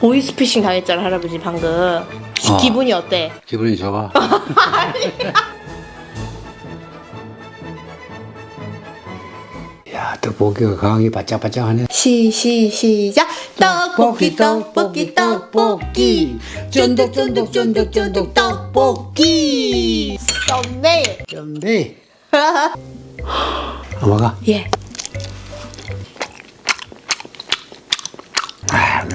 보이스피싱 당했잖아 할아버지 방금. 어. 기분이 어때? 기분이 좋아. 야 떡볶이가 강하게 바짝바짝하네. 시, 시, 시작! 떡볶이, 떡볶이, 떡볶이! 쫀득, 쫀득, 쫀득, 쫀득, 떡볶이! 썸네일! 쩐데. 엄마가 예.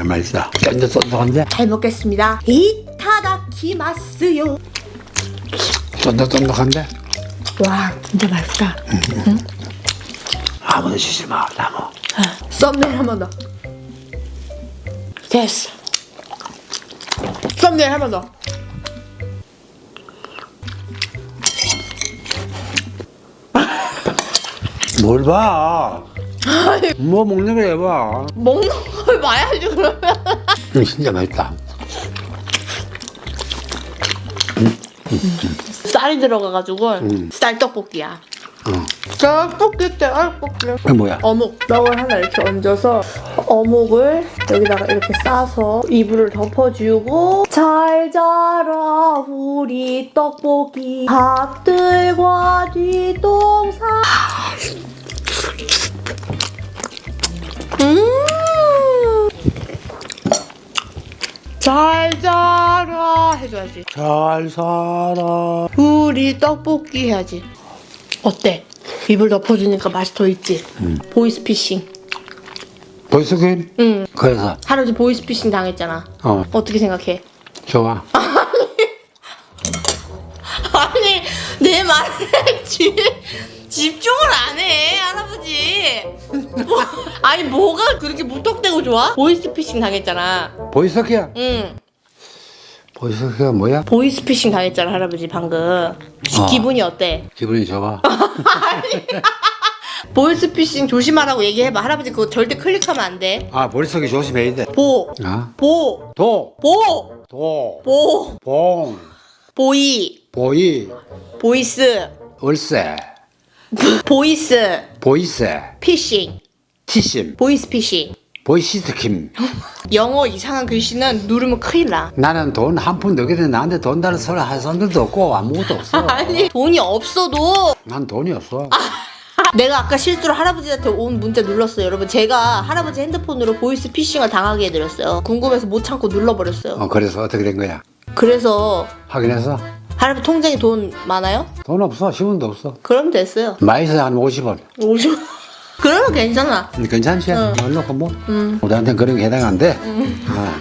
맛있어. 쫀득쫀득한데? 잘 먹겠습니다. 이타다키마스요. 쫀득쫀득한데? 와, 진짜 맛있다. 아무도 주지 마, 나무. 썸네일 한 번 더. 됐어. 썸네일 한 번 더. 뭘 봐? 뭐 먹는 거 해봐. 먹는 걸 봐야지, 그러면. 음, 진짜 맛있다. 쌀이 들어가가지고, 음. 쌀떡볶이야. 어. 떡볶이, 떡볶이. 이게 뭐야? 어묵 떡을 하나 이렇게 얹어서 어묵을 여기다가 이렇게 싸서 이불을 덮어주고 잘 자라 우리 떡볶이 밭들과 뒷동산 잘 자라 해줘야지 잘 살아. 우리 떡볶이 해야지 어때? 이불 덮어주니까 맛이 더 있지? 보이스피싱 보이스킨? 응 그래서, 할아버지 보이스피싱 당했잖아. 어, 어떻게 생각해? 좋아. 아니 내 집중을 아니 뭐가 그렇게 무턱대고 좋아? 보이스피싱 당했잖아. 보이스키야? 응. 보이스키가 뭐야? 보이스피싱 당했잖아 할아버지 방금. 어. 기분이 어때? 기분이 좋아. 보이스피싱 조심하라고 얘기해봐. 할아버지 그거 절대 클릭하면 안 돼. 아, 보이스키 조심해야 돼. 보, 아, 보, 도, 보, 도, 보, 봉, 보이, 보이, 보이스, 얼세, 보이스, 보이세, 피싱, 티심, 보이스피싱. 보이시스킴. 영어 이상한 글씨는 누르면 큰일 나. 나는 돈 한 푼 넣게 나한테 돈 달라 소리 할 사람들도 없고 아무것도 없어. 아니 돈이 없어도 난 돈이 없어. 내가 아까 실수로 할아버지한테 온 문자 눌렀어요 여러분 제가 할아버지 핸드폰으로 보이스 피싱을 당하게 해드렸어요 궁금해서 못 참고 눌러버렸어요 어, 그래서 어떻게 된 거야? 그래서 확인했어? 할아버지 통장에 돈 많아요? 돈 없어. 10원도 없어. 그럼 됐어요 마이스 한 50원. 50 그러면 괜찮아 괜찮지? 응. 얼른 뭐. 음. 우리한테는 그런 게 해당 안 돼. 어.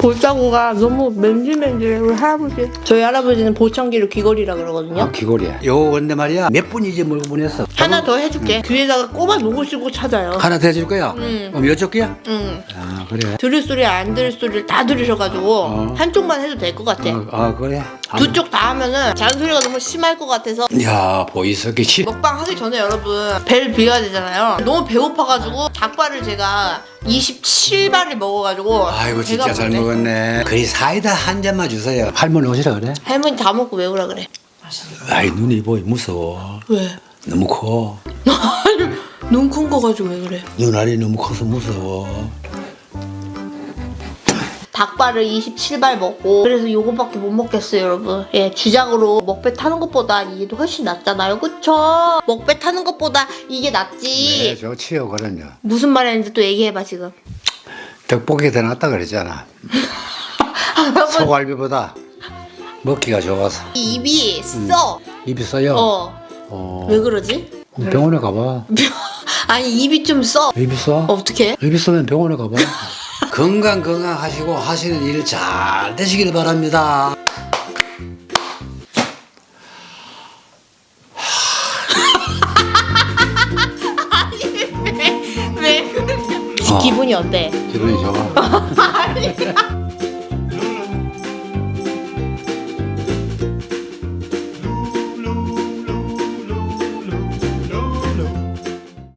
볼따구가 너무 맨질맨질해 우리 할아버지 저희 할아버지는 보청기를 귀걸이라 그러거든요 아, 귀걸이야. 요 근데 말이야. 몇 분이지 물고 보냈어. 하나 더 해줄게 귀에다가 꼽아 놓으시고 찾아요 하나 더 해줄 거야? 응. 그럼 여섯 개야? 응 아, 그래. 들을 소리 안 들을 소리를 다 들으셔가지고 어. 한쪽만 해도 될 것 같아 어, 아, 그래. 두 쪽 다 하면은 잔소리가 너무 심할 것 같아서 야, 보이스키. 먹방 하기 전에 여러분 배를 비워야 되잖아요 너무 배고파가지고 닭발을 제가 27발을 먹어가지고 아이고, 진짜 잘 부르네. 먹었네. 그리 사이다 한 잔만 주세요. 할머니 오시라 그래? 할머니 다 먹고 왜 오라 그래 아이, 눈이 보이 무서워. 왜? 너무 커. 눈 큰 거 가지고 왜 그래 눈알이 너무 커서 무서워. 닭발을 27발 먹고 그래서 요거밖에 못 먹겠어요 여러분 예 주작으로 먹배 타는 것보다 이게 더 훨씬 낫잖아요 그쵸? 먹배 타는 것보다 이게 낫지 네, 좋지요, 그럼요. 무슨 말 했는지 또 얘기해봐 지금 떡볶이 더 낫다 그랬잖아. 소갈비보다 먹기가 좋아서. 입이 써 입이 써요. 어. 어. 왜 그러지? 병원에 가봐. 아니 입이 좀 써. 입이 써? 어떻게? 입이 쓰면 병원에 가봐. 건강 건강 하시고 하시는 일 잘 되시길 바랍니다. 왜? 어. 기분이 어때? 기분이 좋아.